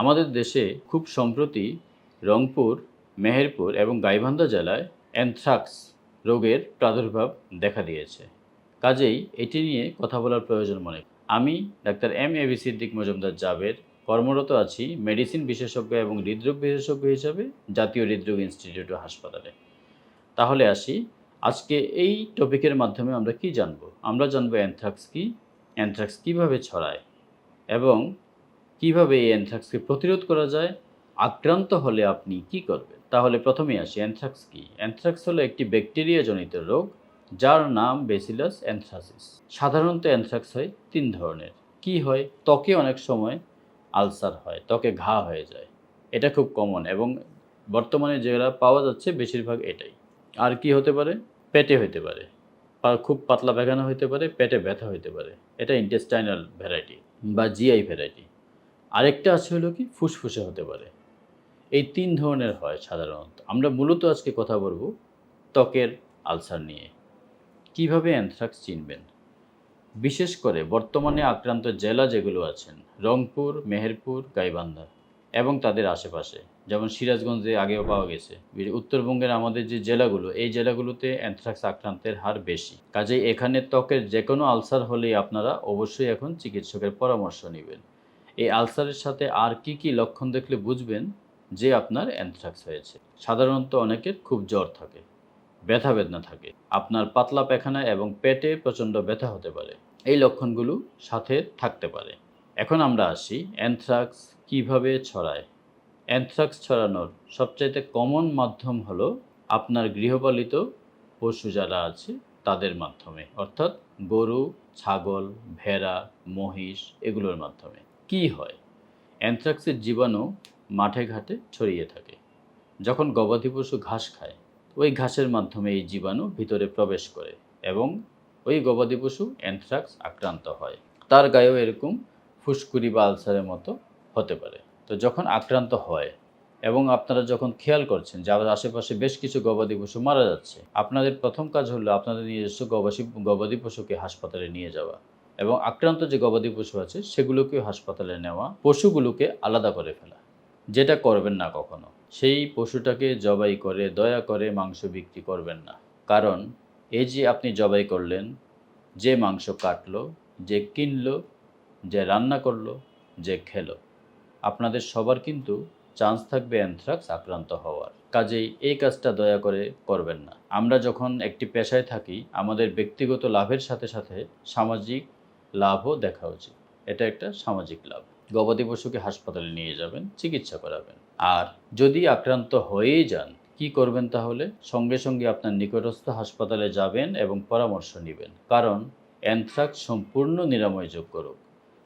আমাদের দেশে খুব সম্প্রতি রংপুর, মেহেরপুর এবং গাইবান্ধা জেলায় অ্যানথ্রাক্স রোগের প্রাদুর্ভাব দেখা দিয়েছে। কাজেই এটি নিয়ে কথা বলার প্রয়োজন মনে আমি doctor M A B Siddique Majumder Jaber কর্মরত আছি মেডিসিন বিশেষজ্ঞ এবং হৃদরোগ বিশেষজ্ঞ হিসাবে জাতীয় হৃদরোগ ইনস্টিটিউট হাসপাতালে। তাহলে আসি, আজকে এই টপিকের মাধ্যমে আমরা কি জানব? আমরা জানব অ্যানথ্রাক্স কি, অ্যানথ্রাক্স কীভাবে ছড়ায় এবং কীভাবে এই অ্যানথ্রাক্সকে প্রতিরোধ করা যায়? আক্রান্ত হলে আপনি কি করবেন? তাহলে প্রথমেই আসি অ্যানথ্রাক্স কি? অ্যানথ্রাক্স হলো একটি ব্যাকটেরিয়াজনিত রোগ, যার নাম বেসিলাস অ্যানথ্রাসিস সাধারণত অ্যানথ্রাক্স হয় তিন ধরনের। কি হয়? ত্বকে অনেক সময় আলসার হয়, ত্বকে ঘা হয়ে যায়। এটা খুব কমন এবং বর্তমানে যেগুলা পাওয়া যাচ্ছে বেশিরভাগ এটাই। আর কি হতে পারে? পেটে হতে পারে। খুব পাতলা পায়খানা হতে পারে, পেটে ব্যথা হতে পারে। এটা ইন্টেস্টাইনাল ভ্যারাইটি বা জিআই ভ্যারাইটি আরেকটা আছে হলো কি, ফুসফুসে হতে পারে। এই তিন ধরনের হয় সাধারণত। আমরা মূলত আজকে কথা বলব ত্বকের আলসার নিয়ে। কীভাবে অ্যানথ্রাক্স চিনবেন? বিশেষ করে বর্তমানে আক্রান্ত জেলা যেগুলো আছেন, রংপুর, মেহেরপুর, গাইবান্ধা এবং তাদের আশেপাশে, যেমন সিরাজগঞ্জে আগেও পাওয়া গেছে। উত্তরবঙ্গের আমাদের যে জেলাগুলো, এই জেলাগুলোতে অ্যানথ্রাক্স আক্রান্তের হার বেশি। কাজেই এখানে ত্বকের যে কোনো আলসার হলেই আপনারা অবশ্যই এখন চিকিৎসকের পরামর্শ নেবেন। এই আলসারের সাথে আর কি কি লক্ষণ দেখলে বুঝবেন? যে আপনার অ্যানথ্রাক্স হয়েছে। সাধারণত অনেকের খুব জ্বর থাকে, ব্যথা বেদনা থাকে, আপনার পাতলা পায়খানা এবং পেটে প্রচণ্ড ব্যথা হতে পারে। এই লক্ষণগুলো সাথে থাকতে পারে। এখন আমরা আসি অ্যানথ্রাক্স কীভাবে ছড়ায়। অ্যানথ্রাক্স ছড়ানোর সবচাইতে কমন মাধ্যম হলো আপনার গৃহপালিত পশু যারা আছে, তাদের মাধ্যমে। অর্থাৎ গরু, ছাগল, ভেড়া, মহিষ, এগুলোর মাধ্যমে। কি হয়? অ্যানথ্রাক্সের জীবাণু মাঠে ঘাটে ছড়িয়ে থাকে। যখন গবাদি পশু ঘাস খায়, ওই ঘাসের মাধ্যমে এই জীবাণু ভিতরে প্রবেশ করে এবং ওই গবাদি পশু অ্যানথ্রাক্স আক্রান্ত হয়। তার গায়েও এরকম ফুসকুড়ি বা আলসারের মতো হতে পারে। তো যখন আক্রান্ত হয় এবং আপনারা যখন খেয়াল করছেন যে আমাদের আশেপাশে বেশ কিছু গবাদি পশু মারা যাচ্ছে, আপনাদের প্রথম কাজ হলো আপনাদের নিজস্ব গবাসী, গবাদি পশুকে হাসপাতালে নিয়ে যাওয়া। এবং আক্রান্ত যে গবাদি পশু আছে, সেগুলোকে হাসপাতালে নেওয়া, পশুগুলোকে আলাদা করে ফেলা। যেটা করবেন না কখনো। সেই পশুটাকে জবাই করে, দয়া করে মাংস বিক্রি করবেন না। কারণ, এই যে আপনি জবাই করলেন, যে মাংস কাটলো, যে কিনলো, যে রান্না করল, যে খেলো, আপনাদের সবার কিন্তু চান্স থাকবে অ্যানথ্রাক্স আক্রান্ত হওয়ার। কাজেই এই কাজটা দয়া করে করবেন না। আমরা যখন একটি পেশায় থাকি, আমাদের ব্যক্তিগত লাভের সাথে সাথে সামাজিক লাভও দেখা উচিত। এটা একটা সামাজিক লাভ। গবাদি পশুকে হাসপাতালে নিয়ে যাবেন, চিকিৎসা করাবেন। আর যদি আক্রান্ত হয়েই যান, কি করবেন তাহলে? সঙ্গে সঙ্গে আপনার নিকটস্থ হাসপাতালে যাবেন এবং পরামর্শ নেবেন। কারণ অ্যানথ্রাক্স সম্পূর্ণ নিরাময়যোগ্য রোগ।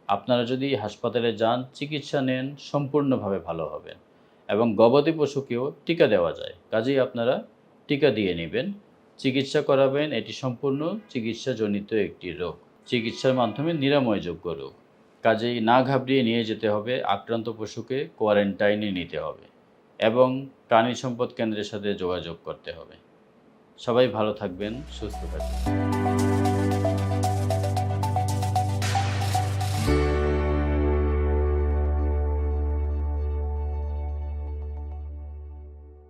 আপনারা যদি হাসপাতালে যান, চিকিৎসা নেন, সম্পূর্ণভাবে ভালো হবেন। এবং গবাদি পশুকেও টিকা দেওয়া যায়। কাজেই আপনারা টিকা দিয়ে নেবেন, চিকিৎসা করাবেন। এটি সম্পূর্ণ চিকিৎসাজনিত একটি রোগ। চিকিৎসার মাধ্যমে নিরাময়যোগ্য রোগ কাজেই না ঘাবড়িয়ে নিয়ে যেতে হবে, আক্রান্ত পশুকে কোয়ারেন্টাইনে নিতে হবে এবং প্রাণী সম্পদ কেন্দ্রের সাথে যোগাযোগ করতে হবে। সবাই ভালো থাকবেন, সুস্থ থাকবেন।